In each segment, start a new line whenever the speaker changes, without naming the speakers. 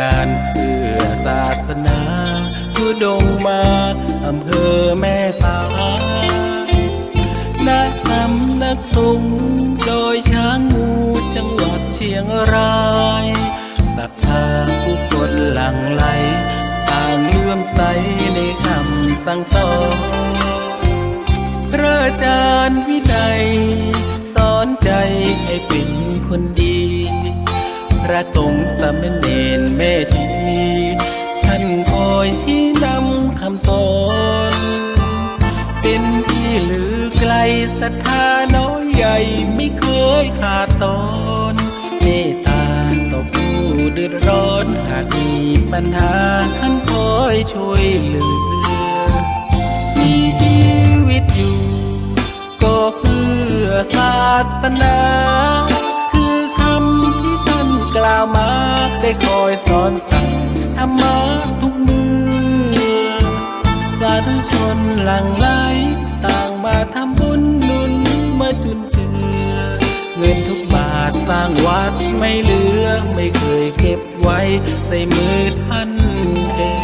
งานเพื่อศาสนาทุดงมาอำเภอแม่สายณสำนักสงฆ์โดยช้างงูจังหวัดเชียงรายศรัทธาผู้คนหลั่งไหลต่างเลื่อมใสในคำสั่งสอนพระอาจารย์วินัยสอนใจให้เป็นคนดี ระสงฆ์สมเณรแม่ชีท่านคอยชี้นำคำสอนเป็นที่ลือไกลศรัทธาน้อยใหญ่ไม่เคยขาดตอนเมตตาต่อผู้เดือดร้อนหากมีปัญหาท่านคอยช่วยเหลือ มีชีวิตอยู่ ก็เพื่อศาสนา กล่าวมาได้คอยสอนสั่งธรรมะทุกมือ สาธุชนหลั่งไหลต่างมาทำบุญนุนมาจุนเจือ เงินทุกบาทสร้างวัดไม่เหลือไม่เคยเก็บไว้ใส่มือท่านเอง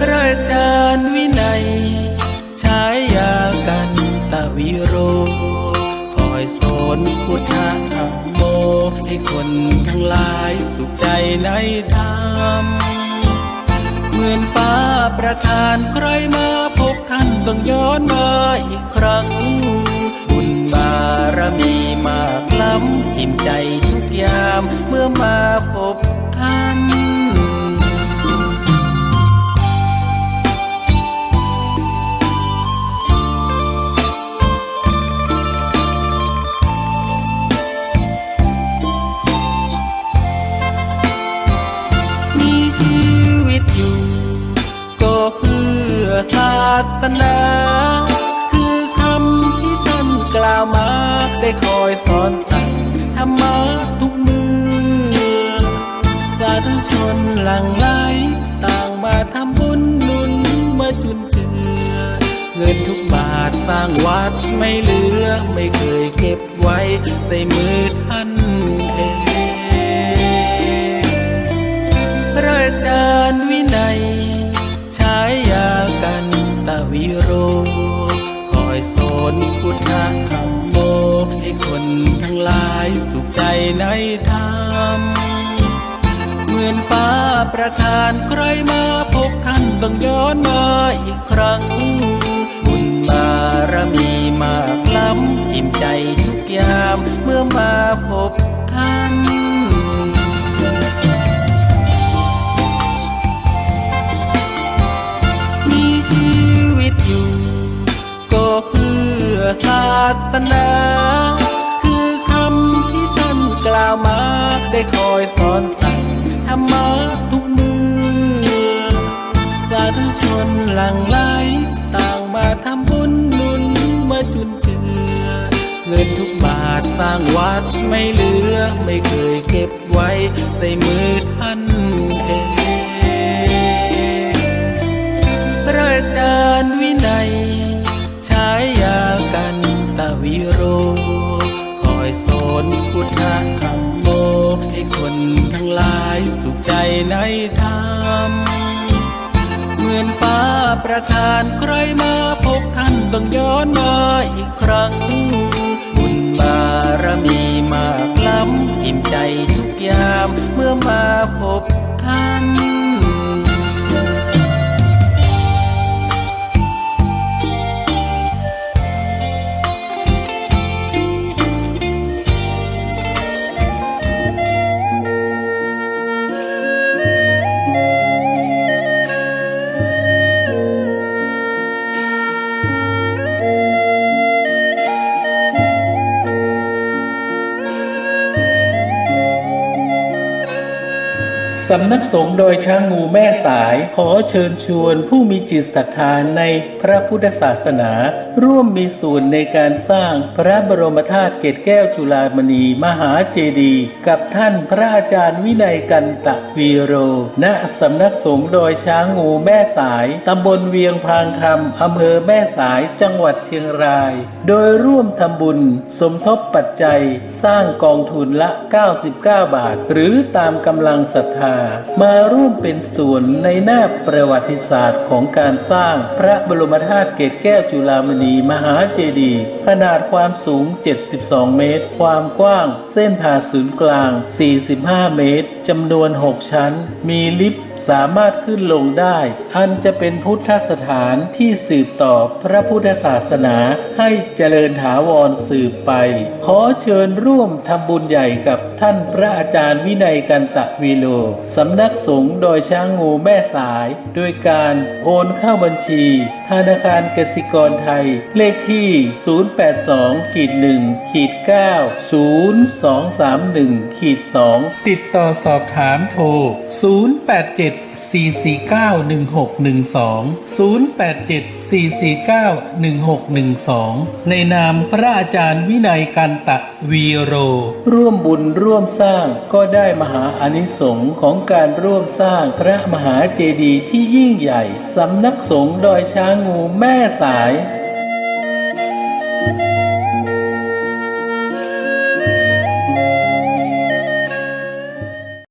พระอาจารย์วินัยฉายากันตะวิโรคอยสอนพุทธ ให้คนทั้งหลายสุขใจในธรรมเหมือนฟ้าประทานใครมาพบท่านต้องย้อนมาอีกครั้ง บุญบารมีมากล้ำอิ่มใจทุกยามเมื่อมา อศาสนา คือคำที่ท่านกล่าวมา ได้คอยสอนสั่งธรรมะทุกมือ สาธุชนหลั่งไหลต่างมาทำบุญนุนมาจุนเจือ เงินทุกบาทสร้างวัดไม่เหลือ ไม่เคยเก็บไว้ ใส่มือท่านเอง ในธรรมเหมือนฟ้าประทานใครมาพบท่านต้องย้อนมาอีกครั้ง บุญบารมีมากล้ำอิ่มใจทุกยามเมื่อมาพบท่านมีชีวิตอยู่ ก็เพื่อศาสนา กล่าวมาได้คอยสอนสั่งธรรมะทุกมือ สาธุชนหลั่งไหลต่างมาทำบุญนุนมาจุนเจือ เงินทุกบาทสร้างวัดไม่เหลือ ไม่เคยเก็บไว้ ใส่มือท่าน สุขใจในธรรมเหมือนฟ้าประทานใครมาพบท่านต้องย้อนมาอีกครั้ง สำนักสงฆ์โดยช้างงูแม่สาย ขอเชิญชวนผู้มีจิตศรัทธาในพระพุทธศาสนา ร่วมมีส่วนในการสร้างพระบรมธาตุเกศแก้วจุฬามณีมหาเจดีย์กับท่านพระอาจารย์วินัยกันตะวีโร ณสำนักสงฆ์โดยช้างงูแม่สายตำบลเวียงพางคำอำเภอแม่สายจังหวัดเชียงราย โดยร่วมทำบุญ สมทบปัจจัย สร้างกองทุนละ 99 บาท หรือตามกำลังศรัทธามาร่วมเป็นส่วนในหน้าประวัติศาสตร์ของการสร้างพระบรมธาตุเกศแก้วจุฬามณีมหาเจดีย์ขนาดความสูง 72 เมตร ความกว้าง เส้นผ่าศูนย์กลาง 45 เมตรจำนวน 6 ชั้น มีลิฟต์ สามารถขึ้นลงได้ อันจะเป็นพุทธสถานที่สืบต่อพระพุทธศาสนาให้เจริญถาวรสืบไป ขอเชิญร่วมทำบุญใหญ่กับท่านพระอาจารย์วินัยกันตะวีโลสำนักสงฆ์โดยช้างงูแม่สาย โดยการโอนเข้าบัญชีธนาคารกสิกรไทย เลขที่ 082ขีด1ขีด9 0231ขีด2ติดต่อสอบถามโทร 087 4491612 087 4491612 ในนามพระอาจารย์วินัยกันตะวีโร ร่วมบุญร่วมสร้างก็ได้มหาอานิสงส์ของการร่วมสร้างพระมหาเจดีย์ที่ยิ่งใหญ่สำนักสงฆ์ดอยช้างงูแม่สาย